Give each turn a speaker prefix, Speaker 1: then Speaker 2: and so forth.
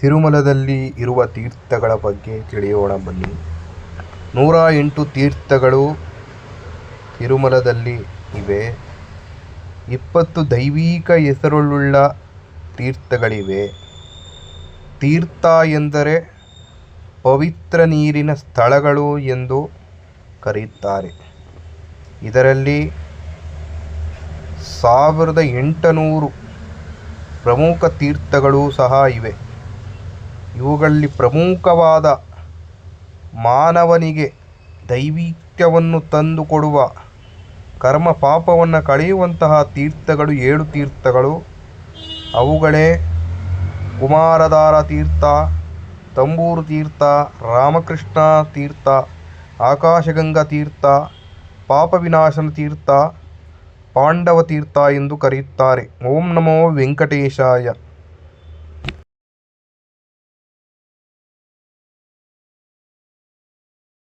Speaker 1: ತಿರುಮಲದಲ್ಲಿ ಇರುವ ತೀರ್ಥಗಳ ಬಗ್ಗೆ ತಿಳಿಯೋಣ ಬನ್ನಿ. ನೂರ ಎಂಟು ತೀರ್ಥಗಳು ತಿರುಮಲದಲ್ಲಿ ಇವೆ. ಇಪ್ಪತ್ತು ದೈವಿಕ ಹೆಸರುಳ್ಳ ತೀರ್ಥಗಳಿವೆ. ತೀರ್ಥ ಎಂದರೆ ಪವಿತ್ರ ನೀರಿನ ಸ್ಥಳಗಳು ಎಂದು ಕರೆಯುತ್ತಾರೆ. ಇದರಲ್ಲಿ ಸಾವಿರದ ಎಂಟುನೂರು ಪ್ರಮುಖ ತೀರ್ಥಗಳು ಸಹ ಇವೆ. ಇವುಗಳಲ್ಲಿ ಪ್ರಮುಖವಾದ ಮಾನವನಿಗೆ ದೈವಿತ್ಯವನ್ನು ತಂದುಕೊಡುವ ಕರ್ಮ ಪಾಪವನ್ನು ಕಳೆಯುವಂತಹ ತೀರ್ಥಗಳು ಏಳು ತೀರ್ಥಗಳು. ಅವುಗಳೇ ಕುಮಾರಧಾರ ತೀರ್ಥ, ತಂಬೂರು ತೀರ್ಥ, ರಾಮಕೃಷ್ಣ ತೀರ್ಥ, ಆಕಾಶಗಂಗಾ ತೀರ್ಥ, ಪಾಪವಿನಾಶನ ತೀರ್ಥ, ಪಾಂಡವ ತೀರ್ಥ ಎಂದು ಕರೆಯುತ್ತಾರೆ. ಓಂ ನಮೋ ವೆಂಕಟೇಶಾಯ.